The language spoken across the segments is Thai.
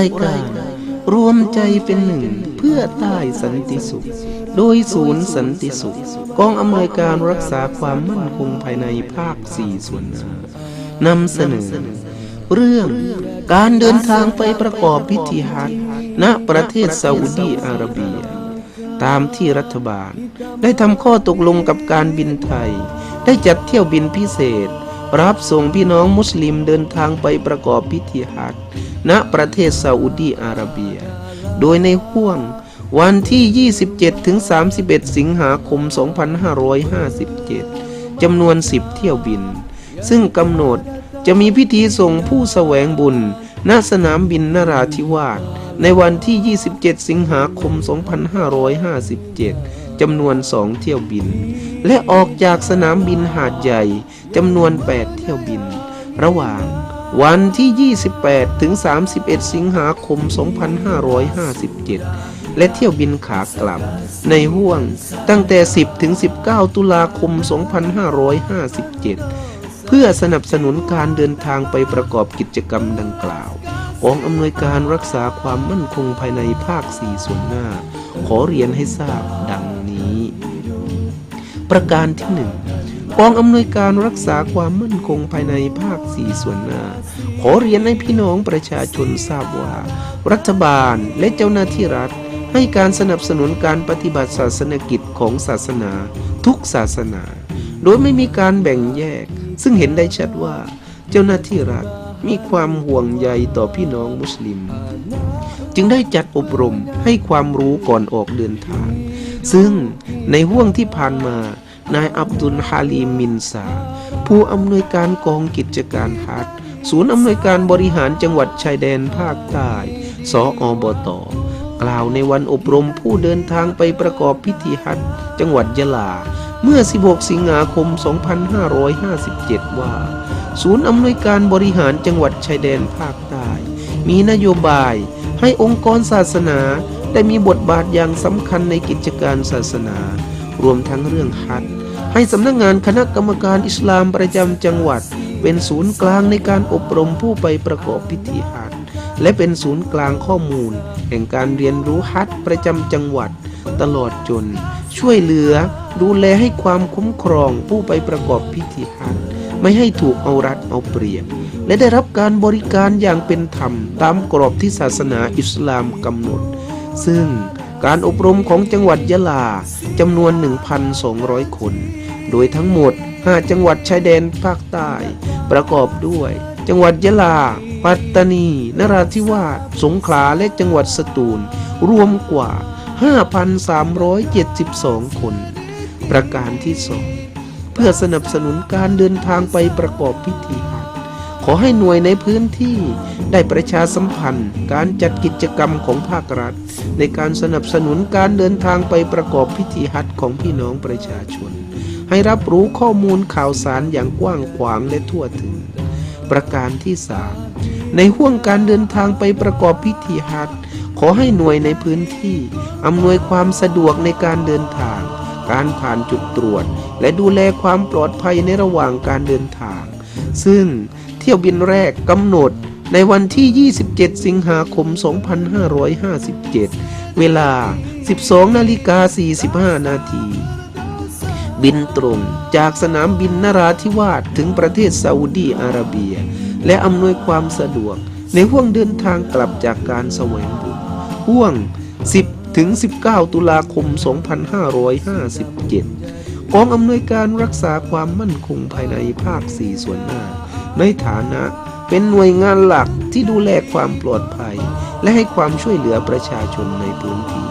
รายการรวมใจเป็นหนึ่งเพื่อใต้สันติสุข โดยศูนย์สันติสุข กองอำนวยการรักษาความมั่นคงภายในภาคสี่ส่วนหน้านำเสนอ เรื่องการเดินทางไปประกอบพิธีฮัจณประเทศซาอุดีอาระเบีย ตามที่รัฐบาล ได้ทำข้อตกลงกับการบินไทย ได้จัดเที่ยวบินพิเศษ รับส่งพี่น้องมุสลิมเดินทางไปประกอบพิธีฮัจญ์ ณประเทศซาอุดีอาระเบีย โดยในห่วงวันที่ 27 ถึง 31 สิงหาคม 2557 จำนวน 10 เที่ยวบิน ซึ่งกำหนดจะมีพิธีส่งผู้แสวงบุญ ณ สนามบินนราธิวาส ในวันที่ 27 สิงหาคม 2557 จำนวน 2 เที่ยวบิน และออกจากสนามบินหาดใหญ่ จำนวน 8 เที่ยวบิน ระหว่าง วันที่ 28 ถึง 31 สิงหาคม 2557 และเที่ยวบินขากลับ ในห่วงตั้งแต่ 10 ถึง 19 ตุลาคม 2557 เพื่อสนับสนุนการเดินทางไปประกอบกิจกรรมดังกล่าวองอำนวยการรักษาความมั่นคงภายในภาค 4 ส่วนหน้า ขอเรียนให้ทราบดังนี้ ประการที่หนึ่ง องอำนวยการรักษาความมั่นคงภายในภาค4ส่วนหน้า ขอเรียนให้พี่น้องประชาชนทราบว่า รัฐบาลและเจ้าหน้าที่รัฐ ให้การสนับสนุนการปฏิบัติศาสนกิจของศาสนา ทุกศาสนา โดยไม่มีการแบ่งแยก ซึ่งเห็นได้ชัดว่า เจ้าหน้าที่รัฐมีความห่วงใยต่อพี่น้องมุสลิม จึงได้จัดอบรมให้ความรู้ก่อนออกเดินทาง ซึ่งในห่วงที่ผ่านมา นายอับดุลฮาลีมินซา ผู้อำนวยการกองกิจการฮัจศูนย์อำนวยการบริหารจังหวัดชายแดนภาคใต้ สออบต กล่าวในวันอบรมผู้เดินทางไปประกอบพิธีฮัจจังหวัดยะลา เมื่อ 16 สิงหาคม 2557 ว่า ศูนย์อำนวยการบริหารจังหวัดชายแดนภาคใต้ มีนโยบายให้องค์กรศาสนาได้มีบทบาทอย่างสำคัญในกิจการศาสนา รวมทั้งเรื่องฮัจ ให้สำนักงานคณะกรรมการอิสลามประจำจังหวัด เป็นศูนย์กลางในการอบรมผู้ไปประกอบพิธีฮัจและเป็นศูนย์กลางข้อมูล แห่งการเรียนรู้ฮัจประจำจังหวัด ตลอดจน ช่วยเหลือดูแลให้ความคุ้มครองผู้ไปประกอบพิธีฮัจไม่ให้ถูกเอารัดเอาเปรียบ และได้รับการบริการอย่างเป็นธรรมตามกรอบที่ศาสนาอิสลามกำหนด ซึ่ง การอบรมของจังหวัดยะลาจำนวน 1,200 คน โดยทั้งหมด 5 จังหวัดชายแดนภาคใต้ ประกอบด้วย จังหวัดยะลา ปัตตานี นราธิวาส สงขลา และจังหวัดสตูล รวมกว่า 5,372 คน ประการที่สองเพื่อสนับสนุนการเดินทางไปประกอบพิธี ขอให้หน่วยในพื้นที่ได้ประชาสัมพันธ์ การจัดกิจกรรมของภาครัฐ ในการสนับสนุนการเดินทางไปประกอบพิธีฮัจญ์ของพี่น้องประชาชน ให้รับรู้ข้อมูลข่าวสารอย่างกว้างขวางและทั่วถึง ประการที่สามในห่วงการเดินทางไปประกอบพิธีฮัจญ์ขอให้หน่วยในพื้นที่อำนวยความสะดวกในการเดินทาง การผ่านจุดตรวจ และดูแลความปลอดภัยในระหว่างการเดินทาง ซึ่ง เที่ยวบินแรกกำหนดในวันที่ 27 สิงหาคม 2557 เวลา 12 นาฬิกา 45 นาที บินตรงจากสนามบินนราธิวาสถึงประเทศซาอุดีอาระเบีย และอำนวยความสะดวกในห่วงเดินทางกลับจากการแสวงบุญห่วง 10 ถึง 19 ตุลาคม 2557 กองอำนวยการรักษาความมั่นคงภายในภาค 4 ส่วนหน้า ในฐานะเป็นหน่วยงานหลักที่ดูแลความปลอดภัย และให้ความช่วยเหลือประชาชนในพื้นที่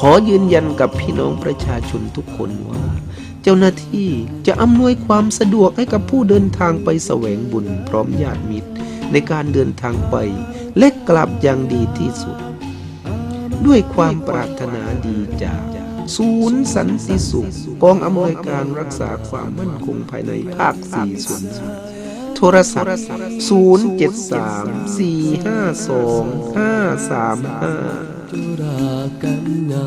ขอยืนยันกับพี่น้องประชาชนทุกคนว่า เจ้าหน้าที่จะอำนวยความสะดวกให้กับผู้เดินทางไปแสวงบุญพร้อมญาติมิตร ในการเดินทางไป และกลับอย่างดีที่สุด ด้วยความปรารถนาดีจาก ศูนย์สันติสุขกองอำนวยการรักษาความมั่นคงภายในภาคสี่ส่วนโทรศัพท์ 0 7 3 4 5 2 5 3 5 Turakan na